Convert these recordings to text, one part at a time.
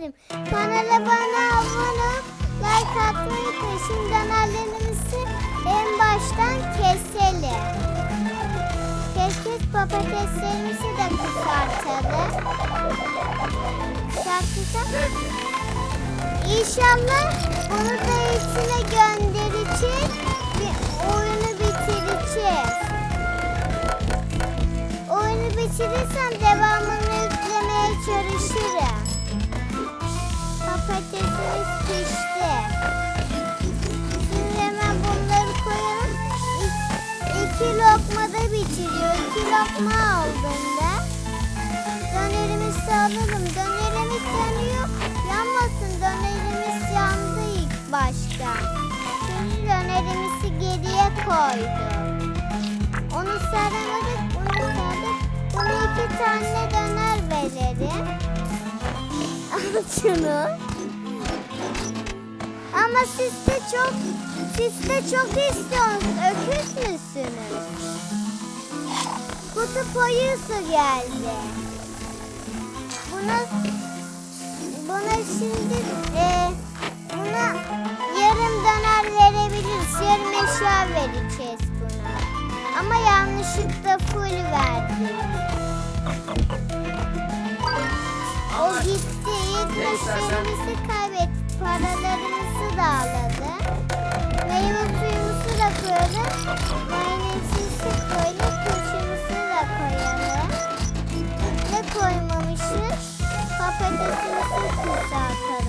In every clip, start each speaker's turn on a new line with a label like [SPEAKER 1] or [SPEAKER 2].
[SPEAKER 1] başlarım. Kanala bana abone ol, like atmayı. Şimdi dönerlerimizi en baştan keselim. Kes kes patateslerimizi de kızartalım. Kızart. İnşallah bunu da içine göndereceğiz ve oyunu bitireceğiz. Oyunu bitirirsem devamını yüklemeye çalışırım. Patatesimiz pişti. Şimdi hemen bunları koyalım. İki lokma da bitiriyor. İki lokma aldığında dönerimizi alalım. Dönerimiz yanıyor. Yanmasın dönerimiz yandı ilk başta. Şimdi dönerimizi geriye koydum. Onu saramadık, bunu sardık. Buna iki tane döner verelim. Al şunu. Ama siz de çok, siz de çok istiyorsunuz. Öküz müsünüz? Kutu poyusu geldi. Buna, buna şimdi, e, buna yarım döner verebiliriz. Yarım eşya vereceğiz buna. Ama yanlışlıkla full verdik. O gitti. İlk müşterimizi kaybettik. Paralarımızı da alalım. Meyve suyumuzu da koyalım. Mayonezimizi koyalım. Turşumuzu da koyalım. Ne koymamışız? Patatesimizi kızartalım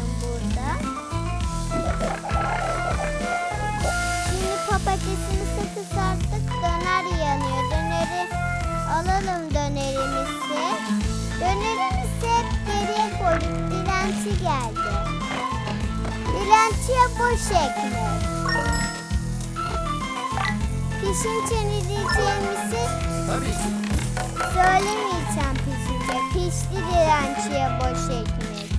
[SPEAKER 1] Boş ekmek. Pişince ne diyeceğimizi
[SPEAKER 2] Tabii ki.
[SPEAKER 1] söylemeyeceğim pişince. Pişti dilenciye boş ekmek.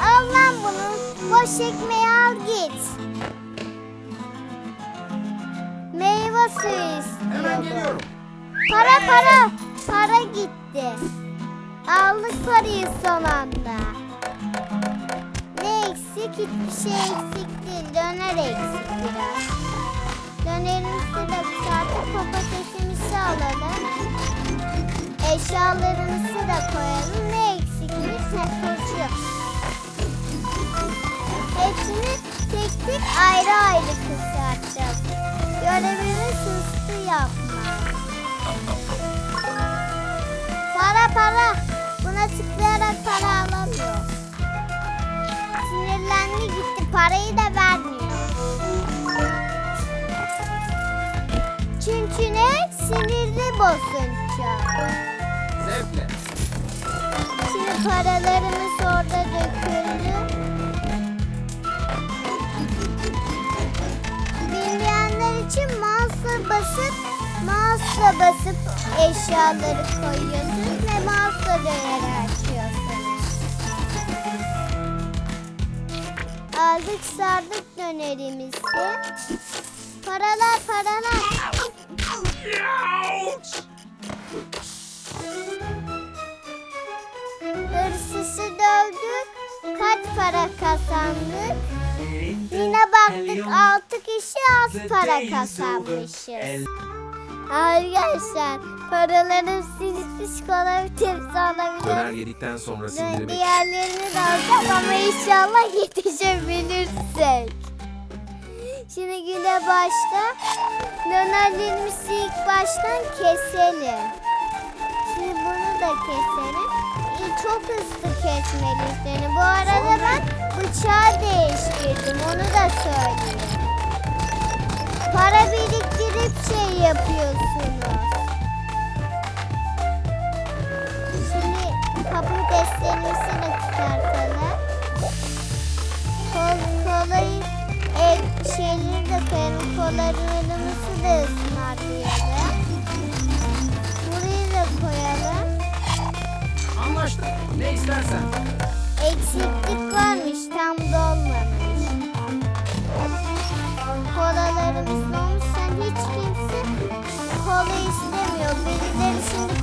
[SPEAKER 1] Al lan bunu. Boş ekmeği al git. Meyve suyu
[SPEAKER 2] Hemen geliyorum.
[SPEAKER 1] Para para. Para gitti. Aldık parayı son anda. Eksik? Hiçbir şey eksik değil. Döner eksik biraz. Dönerimizi de kızartıp patatesimizi alalım. Eşyalarımızı da koyalım. Ne eksikmiş? Ne turşu. Hepsini tek tek ayrı ayrı kızartacağız. Görevimiz hızlı yapmak. Para para. Parayı da vermiyor. Çünkü ne? Sinirli bozunca.
[SPEAKER 2] Zevkle.
[SPEAKER 1] Şimdi paralarımız orada döküldü. Bilmeyenler için mouse'a basıp mouse'la basıp eşyaları koyuyorsunuz ve mouse'la döner Aldık sardık dönerimizi. Paralar paralar. Hırsızı dövdük. Kaç para kazandık? Yine baktık 6 kişi az para kazanmışız. Arkadaşlar paralarım silmiş olabilir,
[SPEAKER 2] Döner yedikten sonra sindirmek.
[SPEAKER 1] Diğerlerini de alacağım ama inşallah yetişebilirsek. Şimdi güne başta dönerlerimizi ilk baştan keselim. Şimdi bunu da keselim. İyi, Çok hızlı kesmeliyiz seni. Bu arada ben bıçağı değiştirdim. Onu da söyleyeyim. Para biriktirip şey yapıyorsunuz. Şimdi patateslerimizi de çıkartalım. Kol, kolayı, et şeyleri de koyalım. Kolarımızı da ısmarlayalım. Burayı da koyalım.
[SPEAKER 2] Anlaştık. Ne istersen.
[SPEAKER 1] Eksiklik varmış, tam dolmamış.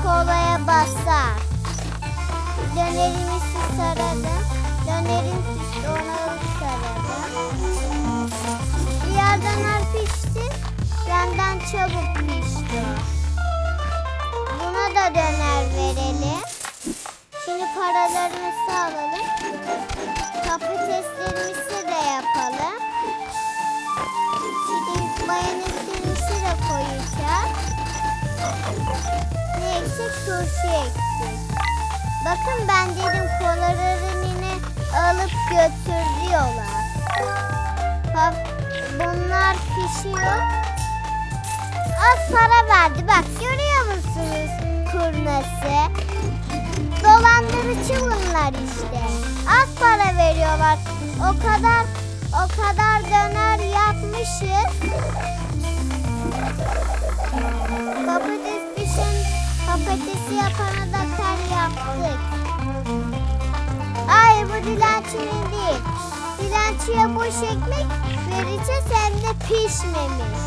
[SPEAKER 1] Kolaya basar. Dönerimizi taradım. Dönerin pişti ona taradım. Diğer döner pişti. Benden çabuk pişti. Buna da döner verelim. Şimdi paralarımızı alalım. Patateslerimizi de yapalım. Şimdi mayonezlerimizi de koyacağız. Turşu eksik. Bakın ben dedim kolalarını alıp götürüyorlar. Bak bunlar pişiyor. Az para verdi. Bak görüyor musunuz kurnası? Dolandırıcı bunlar işte. Az para veriyorlar. O kadar o kadar döner yapmışız. Patates pişen patatesi yapana da kar yaptık. Ay bu dilencinin değil. Dilenciye boş ekmek vereceğiz hem de pişmemiş.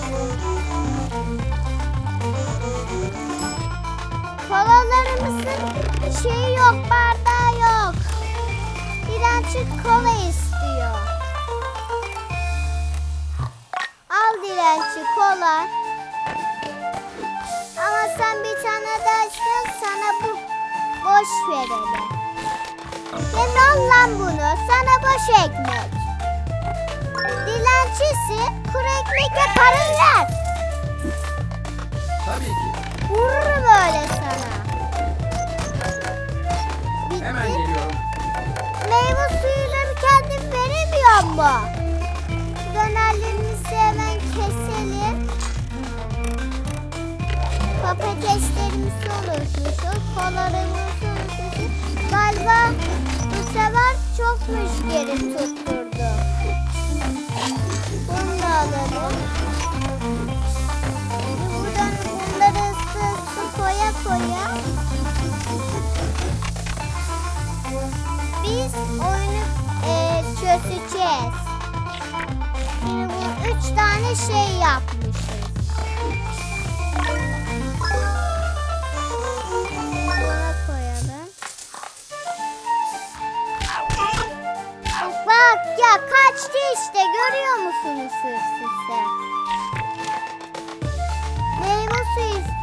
[SPEAKER 1] Kolalarımızın şeyi yok, bardağı yok. Dilenci kola istiyor. Al dilenci kola. Boş verelim. Yeme al lan bunu, sana boş ekmek. Dilencisi, kuru ekmek ve parayı ver.
[SPEAKER 2] Tabii ki.
[SPEAKER 1] Vururum öyle sana. Bitti.
[SPEAKER 2] Hemen geliyorum.
[SPEAKER 1] Meyve suyunu kendim veremiyor mu? Dönerlerimizi hemen keselim. Patateslerimizi unutmuşuz. Kolalarımızı unutmuşuz. Galiba bu sefer çok müşteri tutturdu. Bunu da alalım. Şimdi buradan bunları ısı ısı koya koya biz oyunu e, çözeceğiz. Şimdi bu üç tane şey yapmışız.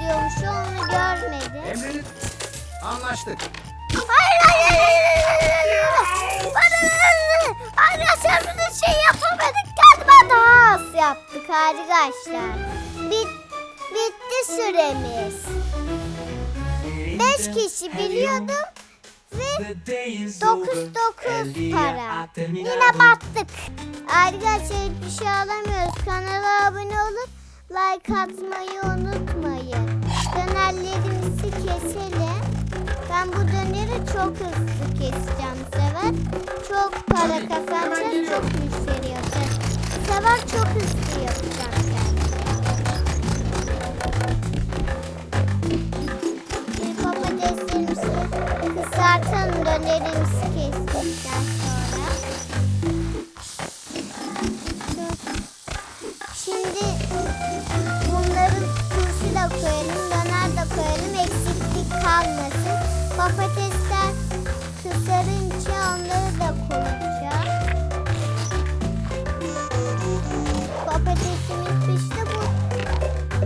[SPEAKER 1] Suyu istiyormuş onu görmedim.
[SPEAKER 2] Emredin. Anlaştık.
[SPEAKER 1] Hayır hayır hayır hayır hayır. Arkadaşlar biz şey yapamadık galiba daha az yaptık arkadaşlar. Bit, bitti süremiz. Beş kişi biliyordum ve 9 9 para. Yine battık. Arkadaşlar hiçbir şey alamıyoruz. Kanala abone olup like atmayı unutmayın. Dönerlerimizi keselim. Ben bu döneri çok hızlı keseceğim bu sefer. Çok para kazanacağız, çok müşteri yapacağız. Bu sefer çok hızlı yapacağım kendimi. Bir patateslerimizi kızartalım dönerimizi kestikten sonra. Patatesler kızarınca onları da koyacağım. Patatesimiz pişti. Bu,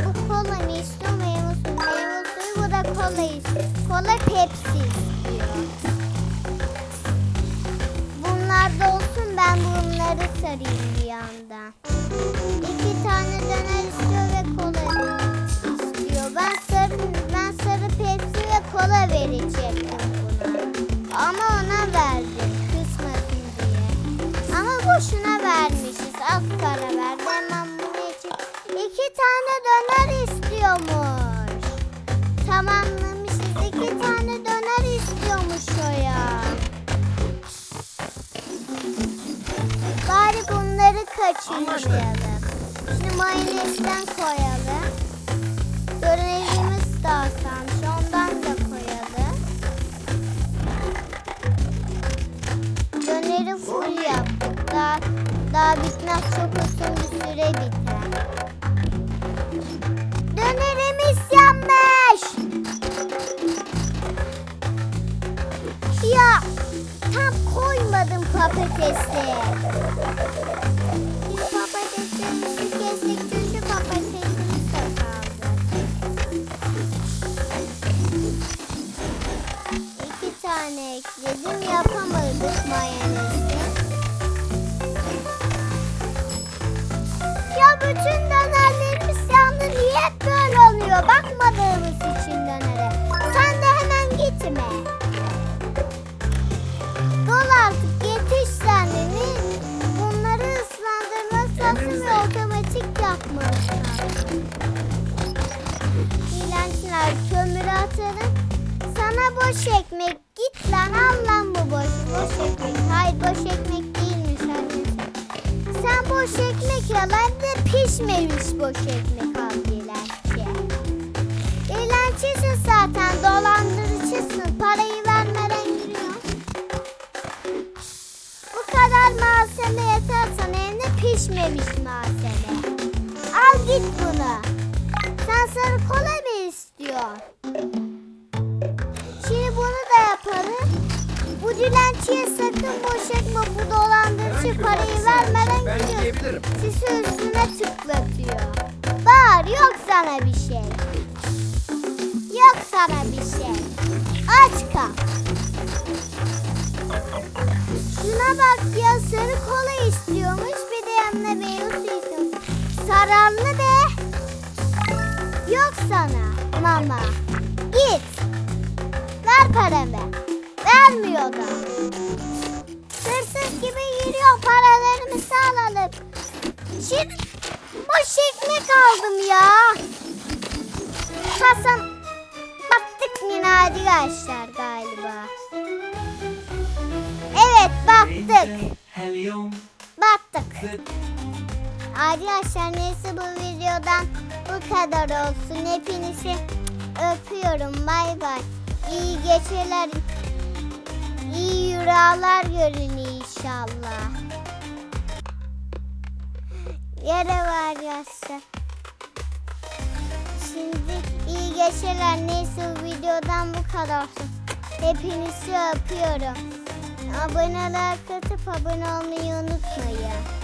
[SPEAKER 1] bu kola mı istiyor, meyve suyu, meyve suyu, bu da kola istiyor. Kola Pepsi. Bunlar da olsun, ben bunları sarayım bir yandan. İki tane döner istiyor verecektim buna. Ama ona verdim kısmasın diye. Ama boşuna vermişiz. Az para verdi. Hemen bunu için. İki tane döner istiyormuş. Tamamlamışız. İki tane döner istiyormuş o ya. Bari bunları kaçırmayalım. Şimdi mayonezden koyalım. Dönerimiz de azalmış. Daha, daha bitmez. Çok uzun bir süre biter. Dönerimiz yanmış. Ya patatesi. Biz patatesimizi kestik çünkü patatesimiz kaldı. İki tane ekledim yapamadık mayonezi. Oluyor bakmadığımız için dönere. Sen de hemen gitme. Dol artık yetiş sen Bunları ıslandırması lazım ve otomatik yapması lazım. İğrençler kömürü atarım. Sana boş ekmek git lan al lan bu boş boş ekmek. Hayır boş ekmek değilmiş annesi. Sen boş ekmek al hem de pişmemiş boş ekmek dilenci. Dilencisin zaten dolandırıcısın. Parayı vermeden giriyorsun. Bu kadar malzeme yeter sana hem de pişmemiş malzeme. Al git bunu. Sen sarı kola mı istiyorsun? Şimdi bunu da yapalım. Bu dilenciye sakın boş ekme bu dolandırıcı parayı vermeden
[SPEAKER 2] Ben
[SPEAKER 1] gidiyor.
[SPEAKER 2] yiyebilirim.
[SPEAKER 1] Üstüne tıklatıyor. Bağır yok sana bir şey. Yok sana bir şey. Aç kal. Şuna bak ya sarı kola istiyormuş bir de yanına meyve suyu istiyormuş. Sararlı be. Yok sana mama. Git. Ver paramı. Vermiyor da. Hırsız gibi giriyor paralarımızı alalım. Şimdi boş ekmek aldım ya. Hasan yine arkadaşlar galiba. Evet battık.
[SPEAKER 3] Helium,
[SPEAKER 1] Battık. Arkadaşlar neyse bu videodan bu kadar olsun. Hepinizi öpüyorum. Bay bay. İyi geceler. İyi rüyalar görün inşallah. Yere var yaşa. Şimdi iyi geceler. Neyse videodan bu kadar. Hepinizi öpüyorum. Abone like atıp abone olmayı unutmayın.